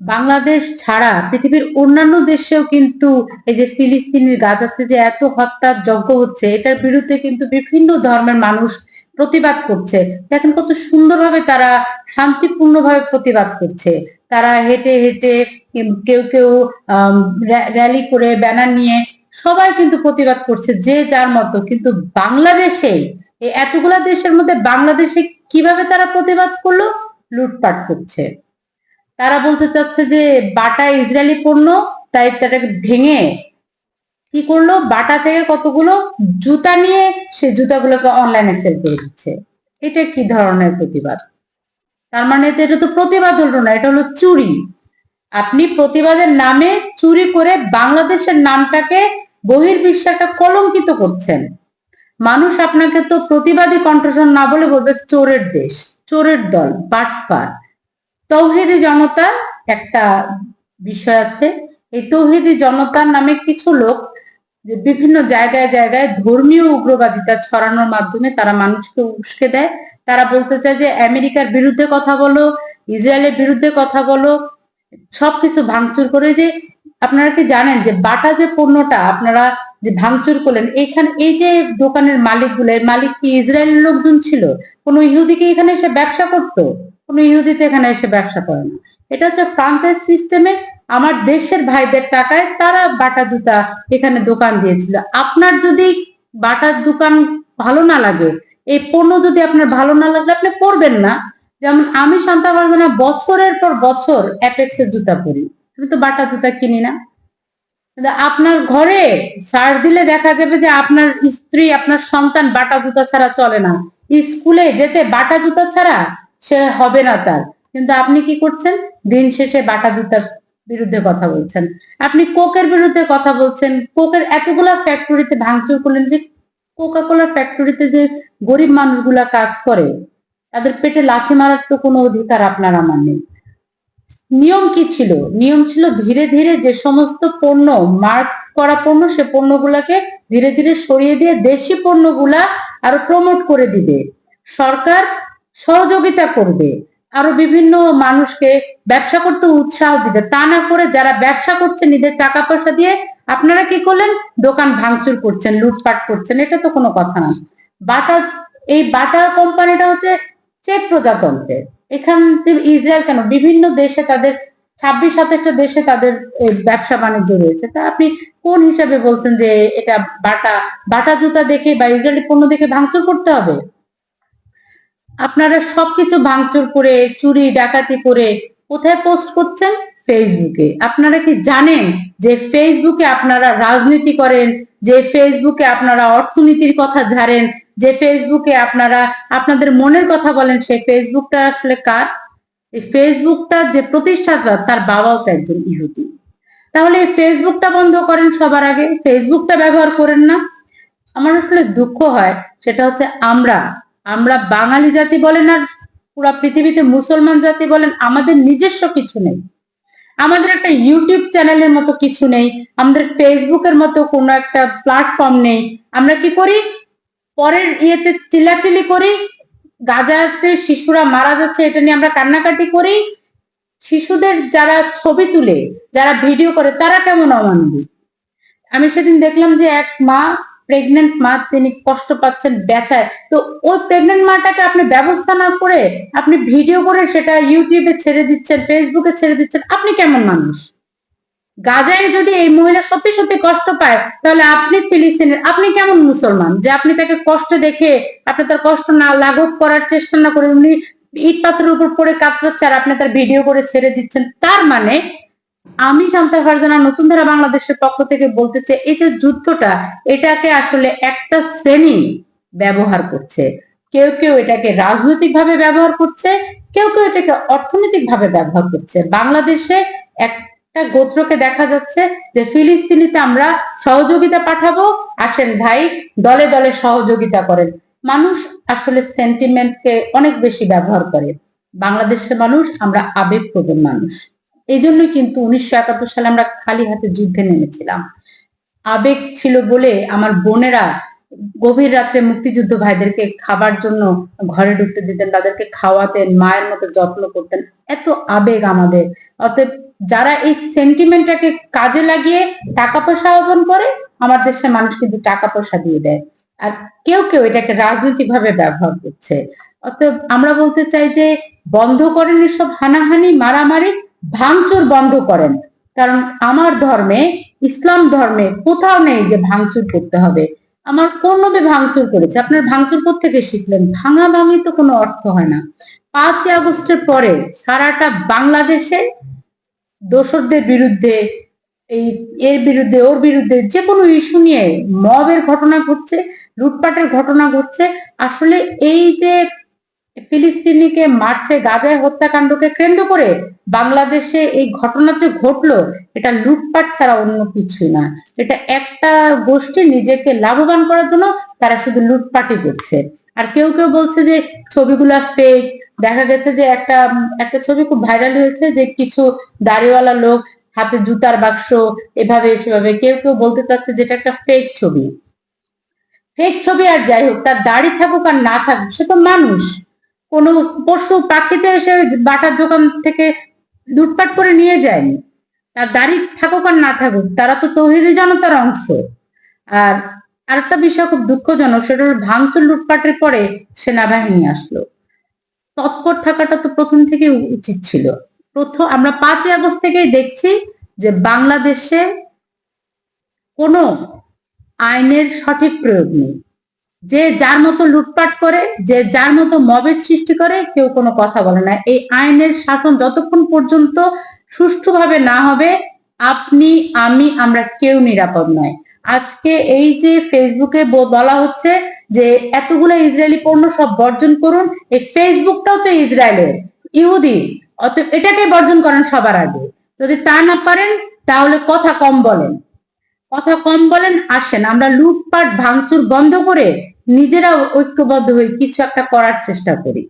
বাংলাদেশ ছাড়া পৃথিবীর অন্যান্য দেশেও কিন্তু এই যে ফিলিস্তিনের গাজাতে যে এত হত্যার যজ্ঞ হচ্ছে, এটার বিরুদ্ধে কিন্তু বিভিন্ন ধর্মের মানুষ প্রতিবাদ করছে। দেখেন কত সুন্দরভাবে তারা শান্তিপূর্ণভাবে প্রতিবাদ করছে। তারা হেঁটে হেঁটে কেউ কেউ র্যালি করে ব্যানার নিয়ে সবাই কিন্তু প্রতিবাদ করছে যে যার মতো। কিন্তু বাংলাদেশে এতগুলা দেশের মধ্যে বাংলাদেশে কীভাবে তারা প্রতিবাদ করল? লুটপাট করছে। তারা বলতে চাচ্ছে যে বাটা ইসরায়েলি পণ্য, তাই তাটাকে ভেঙে কি করল? বাটা থেকে কতগুলো জুতা নিয়ে সে জুতাগুলোকে অনলাইনে সেল করে দিচ্ছে। এটা কি ধরনের প্রতিবাদ? তার মানে তো এটা তো প্রতিবাদ হলো না, এটা হলো চুরি। আপনি প্রতিবাদের নামে চুরি করে বাংলাদেশের নামটাকে বহির্বিশ্বে কলঙ্কিত করছেন। মানুষ আপনাকে তো প্রতিবাদী কণ্ঠস্বর না বলে বলবে, চোরের দেশ, চোরের দল, বাটপার। তৌহিদি জনতার একটা বিষয় আছে। এই তৌহিদি জনতার নামে কিছু লোক বিভিন্ন জায়গায় জায়গায় ধর্মীয় উগ্রবাদিতা ছড়ানোর মাধ্যমে তারা মানুষকে উস্কে দেয়। তারা বলতে চায় যে, আমেরিকার বিরুদ্ধে কথা বলো, ইসরায়েলের বিরুদ্ধে কথা বলো, সবকিছু ভাঙচুর করে। যে আপনারা কি জানেন যে, বাটা যে পণ্যটা আপনারা যে ভাঙচুর করলেন, এইখানে, এই যে দোকানের মালিকগুলো মালিক কি ইসরায়েলের লোকজন ছিল? কোন ইহুদি কি এখানে এসে ব্যবসা করতো? কোন ইহুদি তো এখানে এসে ব্যবসা করে না। এটা হচ্ছে ফ্রান্সাইজ সিস্টেমে আমার দেশের ভাইদের টাকায় তারা বাটা জুতা এখানে দোকান দিয়েছিল। আপনার যদি বাটার দোকান ভালো না লাগে, এই পণ্য যদি আপনার ভালো না লাগে, আপনি পরবেন না। যেমন আমি শান্তা ফারজানা বছরের পর বছর অ্যাপেক্সের জুতা পরি। আমি তো বাটা জুতা কিনি না। আপনার ঘরে সার্চ দিলে দেখা যাবে যে আপনার স্ত্রী, আপনার সন্তান বাটা জুতা ছাড়া চলে না। স্কুলে যেতে বাটা জুতা ছাড়া সে হবে না তার। কিন্তু আপনি কি করছেন? দিন শেষে বাটা জুতার বিরুদ্ধে কথা বলছেন। আপনি কোকের বিরুদ্ধে কথা বলছেন। কোকের এতগুলা ফ্যাক্টরিতে ভাঙচুর করলেন যে কোকা কোলার ফ্যাক্টরিতে যে গরিব মানুষগুলা কাজ করে, তাদের পেটে লাথি মারার তো কোনো অধিকার আপনার আমার নেই। নিয়ম কি ছিল? নিয়ম ছিল ধীরে ধীরে যে সমস্ত পণ্য মার্ক করা পণ্য, সে পণ্যগুলাকে ধীরে ধীরে সরিয়ে দিয়ে দেশি পণ্যগুলা আরও প্রমোট করে দিবে। সরকার সহযোগিতা করবে। আরও বিভিন্ন মানুষকে ব্যবসা করতে উৎসাহ দিবে। তা না করে যারা ব্যবসা করছে, নিজের টাকা পয়সা দিয়ে আপনারা কি করলেন? দোকান ভাঙচুর করছেন, লুটপাট করছেন, এটা তো কোনো কথা না। বাটা এই বাটা কোম্পানিটা হচ্ছে চেক প্রজাতন্ত্রের। এখান থেকে ইসরায়েল কেন? বিভিন্ন দেশে তাদের, ছাব্বিশ সাতাশটা দেশে তাদের ব্যবসা বাণিজ্য রয়েছে। তা আপনি কোন হিসাবে বলছেন যে এটা বাটা বাটা জুতা দেখে বা ইসরায়েলি পণ্য দেখে ভাঙচুর করতে হবে? আপনারা সবকিছু ভাঙচুর করে, চুরি, ডাকাতি করে কোথায় পোস্ট করছেন? ফেসবুকে আপনারা কি জানেন যে ফেসবুকে আপনারা রাজনীতি করেন, যে ফেসবুকে আপনারা অর্থনীতির কথা ঝাড়েন, যে ফেসবুকে আপনারা আপনাদের মনের কথা বলেন সেই ফেসবুকটা আসলে কার? এই ফেসবুকটা যে প্রতিষ্ঠাতা, তার বাবাও তো একজন ইহুদি। তাহলে এই ফেসবুকটা বন্ধ করেন সবার আগে। ফেসবুকটা ব্যবহার করেন না। আমার আসলে দুঃখ হয়, সেটা হচ্ছে আমরা আমরা বাঙালি জাতি বলেন আর পুরা পৃথিবীতে মুসলমান জাতি বলেন, আমাদের নিজস্ব কিছু নেই। আমাদের একটা ইউটিউব চ্যানেলের মতো কিছু নেই, আমাদের ফেসবুকের মতো কোনো একটা প্ল্যাটফর্ম নেই। আমরা কি করি? পরের ইয়েতে চিল্লাচিল্লি করি, গাজাতে শিশুরা মারা যাচ্ছে, এটা নিয়ে আমরা কান্নাকাটি করি। শিশুদের যারা ছবি তুলে, যারা ভিডিও করে, তারা কেমন অমানবিক? আমি সেদিন দেখলাম যে এক মা প্রেগনেন্ট মা তিনি কষ্ট পাচ্ছেন ব্যথায়। তো ওই প্রেগনেন্ট মাটাকে আপনি ব্যবস্থা না করে আপনি ভিডিও করে সেটা ইউটিউবে ছেড়ে দিচ্ছেন ফেসবুকে ছেড়ে দিচ্ছেন, আপনি কেমন মানুষ? গাজায় যদি এই মহিলা সত্যি সত্যি কষ্ট পায়, তাহলে আপনি ফিলিস্তিনের, আপনি কেমন মুসলমান? যে আপনি তাকে কষ্ট দেখে আপনি তার কষ্ট না, লাঘব করার চেষ্টা না করে উনি ইট পাথরের উপর পড়ে কাঁপড়াচ্ছে আর আপনি তার ভিডিও করে ছেড়ে দিচ্ছেন, তার মানে আমি শান্তা ফারজানা নতুন ধারা বাংলাদেশের পক্ষ থেকে বলতে চাই, এই যে যুদ্ধটা, এটাকে আসলে একটা শ্রেণি ব্যবহার করছে। কেউ কেউ এটাকে রাজনৈতিক ভাবে ব্যবহার করছে, কেউ কেউ এটাকে অর্থনৈতিক ভাবে ব্যবহার করছে। বাংলাদেশে একটা গোত্রকে দেখা যাচ্ছে যে ফিলিস্তিনিতে আমরা সহযোগিতা পাঠাবো, আসেন ভাই, দলে দলে সহযোগিতা করেন। মানুষ আসলে সেন্টিমেন্টকে অনেক বেশি ব্যবহার করে। বাংলাদেশের মানুষ, আমরা আবেগপ্রবণ মানুষ। এই জন্যই কিন্তু উনিশশো একাত্তর সালে আমরা খালি হাতে যুদ্ধে নেমেছিলাম। আবেগ ছিল বলে আমার বোনেরা গভীর রাত্রে মুক্তিযুদ্ধ ভাইদেরকে খাবার জন্য ঘরে ঢুকতে দিতেন, তাদেরকে খাওয়াতেন, মায়ের মতো যত্ন করতেন। এত আবেগ আমাদের। অতএব যারা এই সেন্টিমেন্টটাকে কাজে লাগিয়ে টাকা পয়সা অর্জন করে, আমার দেশের মানুষ কিন্তু টাকা পয়সা দিয়ে দেয়। আর কেউ কেউ এটাকে রাজনৈতিক ভাবে ব্যবহার করছে। অতএব আমরা বলতে চাই যে বন্ধ করেন এসব হানাহানি, মারামারি ভাঙচুর বন্ধ করেন। কারণ আমার ধর্মে, ইসলাম ধর্মে কোথাও নেই যে ভাঙচুর করতে হবে। আমার কোন ভাঙচুর করেছে? আপনার ভাঙচুর থেকে শিখলেন? ভাঙা ভাঙি তো কোনো অর্থ হয় না। পাঁচই আগস্টের পরে সারাটা বাংলাদেশে দোসরদের বিরুদ্ধে, এই এর বিরুদ্ধে, ওর বিরুদ্ধে যে কোনো ইস্যু নিয়ে মবের ঘটনা ঘটছে, লুটপাটের ঘটনা ঘটছে। আসলে এই যে ফিলিস্তিনিকে মারছে গাজায় হত্যাকাণ্ডকে কেন্দ্র করে বাংলাদেশে এই ঘটনা যে ঘটলো, এটা লুটপাট ছাড়া অন্য কিছুই না। এটা একটা গোষ্ঠী নিজেকে লাভবান করার জন্য তারা শুধু লুটপাটই করছে। আর কেউ কেউ বলছে যে ছবিগুলা ফেক দেখা গেছে যে একটা একটা ছবি খুব ভাইরাল হয়েছে যে কিছু দাড়িওয়ালা লোক হাতে জুতার বাক্স, এভাবে, সেভাবে। কেউ কেউ বলতে চাচ্ছে যেটা একটা ফেক ছবি। ফেক ছবি আর যাই হোক, তার দাড়ি থাকুক আর না থাকুক, সে তো মানুষ। কোন পশু পাখিতে এসে বাটার দোকান থেকে লুটপাট করে নিয়ে যায়নি। তার দাড়ি থাকুক আর না থাকুক, তারা তো তৌহিদি জনতার অংশ। আর আরেকটা বিষয় খুব দুঃখজনক, সেটা ভাঙচুর লুটপাটের পরে সেনাবাহিনী আসলো। তৎপর থাকাটা তো প্রথম থেকে উচিত ছিল। প্রথম, আমরা পাঁচই আগস্ট থেকেই দেখছি যে বাংলাদেশে কোনো আইনের সঠিক প্রয়োগ নেই। যে যার মতো লুটপাট করে, যে যার মতো মবের সৃষ্টি করে, কেউ কোনো কথা বলে না। এই আইনের শাসন যতক্ষণ পর্যন্ত সুষ্ঠুভাবে না হবে, আপনি, আমি, আমরা কেউ নিরাপদ নয়। আজকে এই যে ফেসবুকে বলা হচ্ছে যে এতগুলো ইসরায়েলি পণ্য সব বর্জন করুন, এই ফেসবুকটাও তো ইসরায়েলের, ইহুদি। অতএব এটাকে বর্জন করেন সবার আগে। যদি তা না পারেন, তাহলে কথা কম বলেন। কথা কম বলেন, আসেন। আমরা লুটপাট, ভাঙচুর বন্ধ করে নিজেরা ঐক্যবদ্ধ হয়ে কিছু একটা করার চেষ্টা করি।